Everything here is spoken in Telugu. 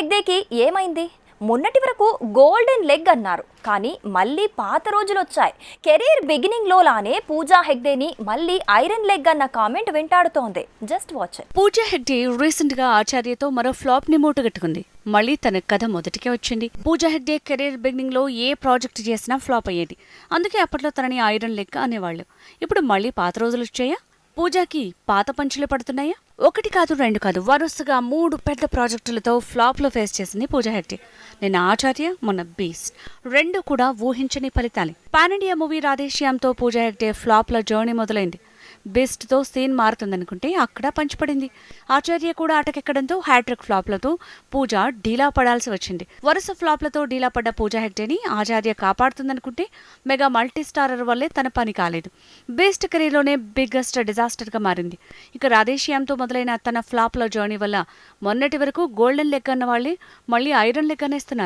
హెగ్డేకి ఏమైంది? మొన్నటి వరకు గోల్డెన్ లెగ్ అన్నారు. కానీ మళ్ళీ పాత రోజులు వచ్చాయి కెరీర్ బిగినింగ్లో లానే పూజా హెగ్డేని మళ్ళీ ఐరన్ లెగ్ అన్న కామెంట్ వెంటాడుతోంది. జస్ట్ వాచ్ పూజా హెగ్డే రీసెంట్గా ఆచార్యతో మరో ఫ్లాప్ని మూటగట్టుకుంది. మళ్ళీ తన కథ మొదటికే వచ్చింది. పూజా హెగ్డే కెరీర్ బిగినింగ్లో ఏ ప్రాజెక్ట్ చేసినా ఫ్లాప్ అయ్యేది. అందుకే అప్పట్లో తనని ఐరన్ లెగ్ అనేవాళ్ళు. ఇప్పుడు మళ్ళీ పాత రోజులు వచ్చాయా పూజాకి పాత పంచులు పడుతున్నాయా? ఒకటి కాదు రెండు కాదు. వరుసగా మూడు పెద్ద ప్రాజెక్టులతో ఫ్లాప్లో ఫేస్ చేసింది పూజా హెట్టి నిన్న ఆచార్య మొన్న బీస్ట్. రెండు కూడా ఊహించని ఫలితాలే. పాన్ ఇండియా మూవీ రాధేశ్యామ్తో పూజా హెగ్డే ఫ్లాప్ల జర్నీ మొదలైంది. బెస్ట్తో సీన్ మారుతుందనుకుంటే అక్కడ పంచిపడింది ఆచార్య కూడా అటకెక్కడంతో హ్యాట్రిక్ ఫ్లాప్లతో పూజ డీలా పడాల్సి వచ్చింది. వరుస ఫ్లాప్లతో డీలా పడ్డ పూజ హెగ్డేని ఆచార్య కాపాడుతుందనుకుంటే మెగా మల్టీ స్టారర్ వల్లే తన పని కాలేదు. బెస్ట్ కెరీర్లోనే బిగ్గెస్ట్ డిజాస్టర్గా మారింది. ఇక రాధేశ్యాంతో మొదలైన తన ఫ్లాప్ల జర్నీ వల్ల మొన్నటి వరకు గోల్డెన్ లెగ్ అన్న వాళ్ళే మళ్ళీ ఐరన్ లెగ్ అనేస్తున్నారు.